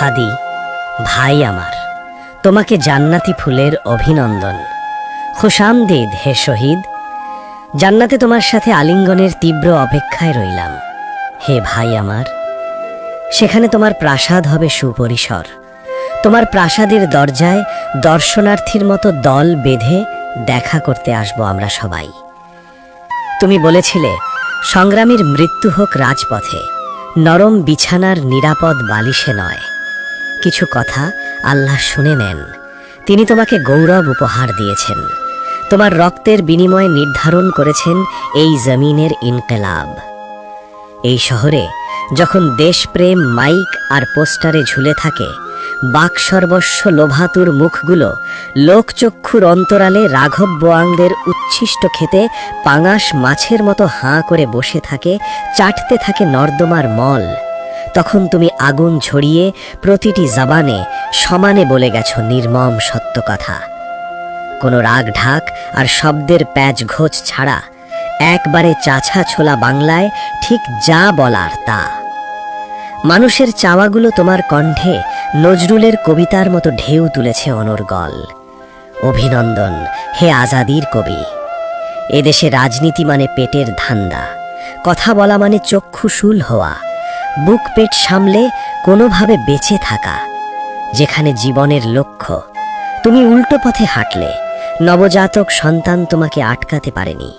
হাদি, ভাই আমার, তোমাকে জান্নাতি ফুলের অভিনন্দন। খুশামদিদ হে শহীদ, জান্নাতে তোমার সাথে আলিঙ্গনের তীব্র অপেক্ষায় রইলাম। হে ভাই আমার, সেখানে তোমার প্রাসাদ হবে সুপরিসর। তোমার প্রাসাদের দরজায় দর্শনার্থীর মতো দল বেঁধে দেখা করতে আসব আমরা সবাই। তুমি বলেছিলে, সংগ্রামীর মৃত্যু হোক রাজপথে, নরম বিছানার নিরাপদ বালিশে নয়। কিছু কথা আল্লাহ শুনে নেন। তিনি তোমাকে গৌরব উপহার দিয়েছেন। তোমার রক্তের বিনিময়ে নির্ধারণ করেছেন এই জমিনের ইনকেলাব। এই শহরে যখন দেশপ্রেম মাইক আর পোস্টারে ঝুলে থাকে, বাক সর্বস্ব লোভাতুর মুখগুলো লোকচক্ষুর অন্তরালে রাঘব বোয়াংদের উচ্ছিষ্ট খেতে পাঙাশ মাছের মতো হাঁ করে বসে থাকে, চাটতে থাকে নর্দমার মল। তখন তুমি আগুন ঝরিয়ে প্রতিটি জাবানে সমানে বলে গেছ নির্মম সত্য কথা। কোনো রাগ ঢাক আর শব্দের প্যাচ ঘোচ ছাড়া একবারে চাছা ছোলা বাংলায় ঠিক যা বলার তা। মানুষের চাওয়াগুলো তোমার কণ্ঠে নজরুলের কবিতার মতো ঢেউ তুলেছে অনর্গল অভিনন্দন, হে আজাদির কবি। এদেশে রাজনীতি মানে পেটের ধান্দা। কথা বলা মানে চক্ষুশূল হওয়া। বুক পেট সামলে কোনোভাবে বেঁচে থাকা, যেখানে জীবনের লক্ষ্য। তুমি উল্টো পথে হাঁটলে, নবজাতক সন্তান তোমাকে আটকাতে পারেনি,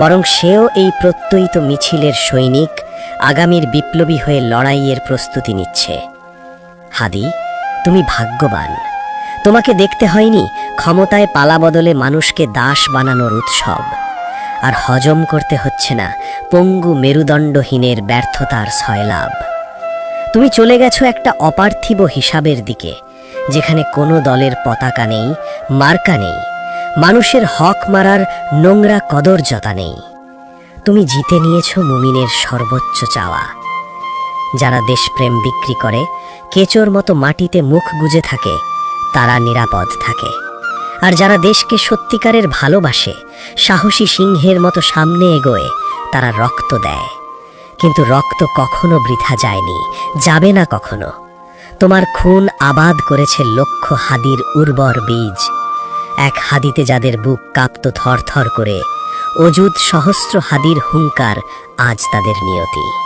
বরং সেও এই প্রত্যয়িত মিছিলের সৈনিক, আগামীর বিপ্লবী হয়ে লড়াইয়ের প্রস্তুতি নিচ্ছে। হাদি, তুমি ভাগ্যবান। তোমাকে দেখতে হয়নি ক্ষমতায় পালা বদলে মানুষকে দাস বানানোর উৎসব। আর হজম করতে হচ্ছে না পঙ্গু মেরুদণ্ডহীনের ব্যর্থতার সয়লাভ তুমি চলে গেছো একটা অপার্থিব হিসাবের দিকে, যেখানে কোনো দলের পতাকা নেই, মার্কা নেই, মানুষের হক মারার নোংরা কদর্যতা নেই। তুমি জিতে নিয়েছো মুমিনের সর্বোচ্চ চাওয়া। যারা দেশপ্রেম বিক্রি করে, কেচোর মতো মাটিতে মুখ গুজে থাকে, তারা নিরাপদ থাকে। আর যারা দেশকে সত্যিকারের ভালোবাসে, সাহসী সিংহের মতো সামনে এগোয় তারা রক্ত দেয়। কিন্তু রক্ত কখনো বৃথা যায়নি, যাবে না কখনো। তোমার খুন আবাদ করেছে লক্ষ হাদির উর্বর বীজ। এক হাদিতে যাদের বুক কাঁপত থর থর করে, অযুত সহস্র হাদির হুঙ্কার আজ তাদের নিয়তি।